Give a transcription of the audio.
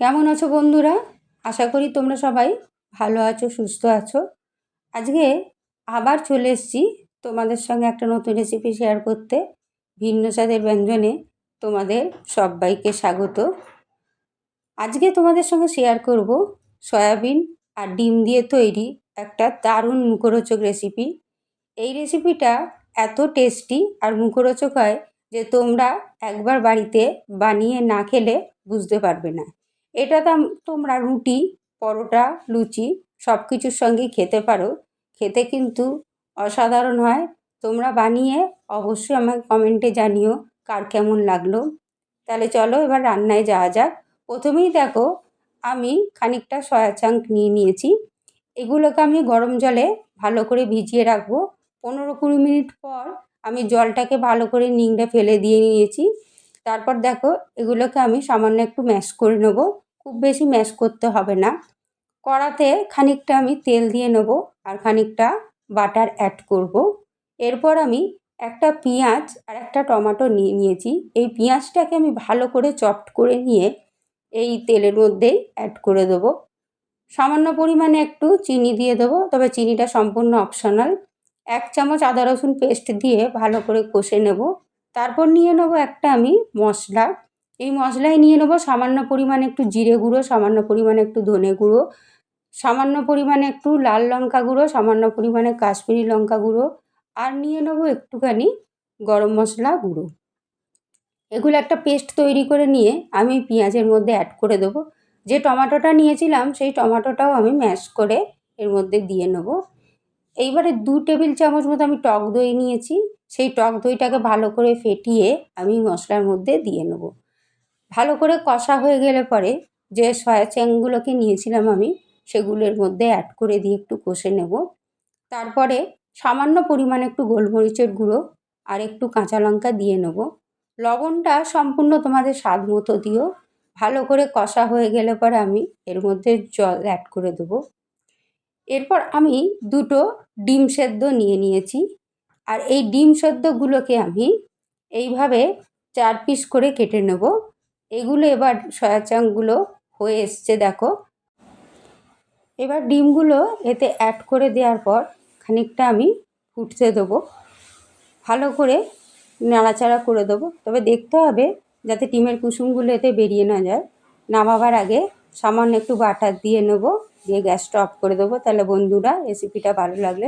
কেমন আছো বন্ধুরা? আশা করি তোমরা সবাই ভালো আছো, সুস্থ আছো। আজকে আবার চলে এসেছি তোমাদের সঙ্গে একটা নতুন রেসিপি শেয়ার করতে। ভিন্ন স্বাদের ব্যঞ্জনে তোমাদের সবাইকে স্বাগত। আজকে তোমাদের সঙ্গে শেয়ার করব সয়াবিন আর ডিম দিয়ে তৈরি একটা দারুণ মুখরোচক রেসিপি এই রেসিপিটা এত টেস্টি আর মুখরোচক হয় যে তোমরা একবার বাড়িতে বানিয়ে না খেলে বুঝতে পারবে না। এটা তোমরা রুটি, পরোটা, লুচি সব কিছুর সঙ্গেই খেতে পারো। খেতে কিন্তু অসাধারণ হয়। তোমরা বানিয়ে অবশ্যই আমাকে কমেন্টে জানিও কার কেমন লাগল। তাহলে চলো এবার রান্নায় যাওয়া যাক। প্রথমেই দেখো, আমি খানিকটা সয়া চাঙ্ক নিয়ে নিয়েছি। এগুলোকে আমি গরম জলে ভালো করে ভিজিয়ে রাখব। পনেরো কুড়ি মিনিট পর আমি জলটাকে ভালো করে নিংড়ে ফেলে দিয়ে নিয়েছি। তারপর দেখো, এগুলোকে আমি সামান্য একটু ম্যাশ করে নেব। খুব বেশি ম্যাশ করতে হবে না। কড়াতে খানিকটা আমি তেল দিয়ে নেব আর খানিকটা বাটার অ্যাড করব। এরপর আমি একটা পেঁয়াজ আর একটা টমেটো নিয়ে নিয়েছি। এই পেঁয়াজটাকে আমি ভালো করে চপড করে নিয়ে এই তেলের মধ্যেই অ্যাড করে দেবো। সামান্য পরিমাণে একটু চিনি দিয়ে দেবো, তবে চিনিটা সম্পূর্ণ অপশনাল এক চামচ আদা রসুন পেস্ট দিয়ে ভালো করে কষে নেব। তারপর নিয়ে নেব একটা আমি মশলা। এই মশলায় নিয়ে নেব সামান্য পরিমাণে একটু জিরে গুঁড়ো, সামান্য পরিমাণে একটু ধনে গুঁড়ো, সামান্য পরিমাণে একটু লাল লঙ্কা গুঁড়ো, সামান্য পরিমাণে কাশ্মীরি লঙ্কা গুঁড়ো, আর নিয়ে নেব একটুখানি গরম মশলা গুঁড়ো। এগুলো একটা পেস্ট তৈরি করে নিয়ে আমি পেঁয়াজের মধ্যে অ্যাড করে দেবো। যে টমাটোটা নিয়েছিলাম, সেই টমাটোটাও আমি ম্যাশ করে এর মধ্যে দিয়ে নেব। এইবারে দু টেবিল চামচ মতো আমি টক দই নিয়েছি। সেই টক দইটাকে ভালো করে ফেটিয়ে আমি মশলার মধ্যে দিয়ে নেব। ভালো করে কষা হয়ে গেলে পরে যে সয়া চ্যাংগুলোকে নিয়েছিলাম আমি, সেগুলোর মধ্যে অ্যাড করে দিয়ে একটু কষে নেব। তারপরে সামান্য পরিমাণে একটু গোলমরিচের গুঁড়ো আর একটু কাঁচা লঙ্কা দিয়ে নেব। লবণটা সম্পূর্ণ তোমাদের স্বাদ মতো দিও। ভালো করে কষা হয়ে গেলে পরে আমি এর মধ্যে জল অ্যাড করে দেবো। এরপর আমি দুটো ডিম সেদ্ধ নিয়ে নিয়েছি। আর এই ডিম সদ্যগুলোকে আমি এইভাবে চার পিস করে কেটে নেব। এগুলো এবার সয়া চাংগুলো হয়ে এসছে, দেখো। এবার ডিমগুলো এতে অ্যাড করে দেওয়ার পর খানিকটা আমি ফুটতে দেবো। ভালো করে নাড়াচাড়া করে দেবো। তবে দেখতে হবে যাতে ডিমের কুসুমগুলো এতে বেরিয়ে না যায়। নামাবার আগে সামান্য একটু বাটার দিয়ে নেব, দিয়ে গ্যাসটা অফ করে দেবো। তাহলে বন্ধুরা রেসিপিটা ভালো লাগলে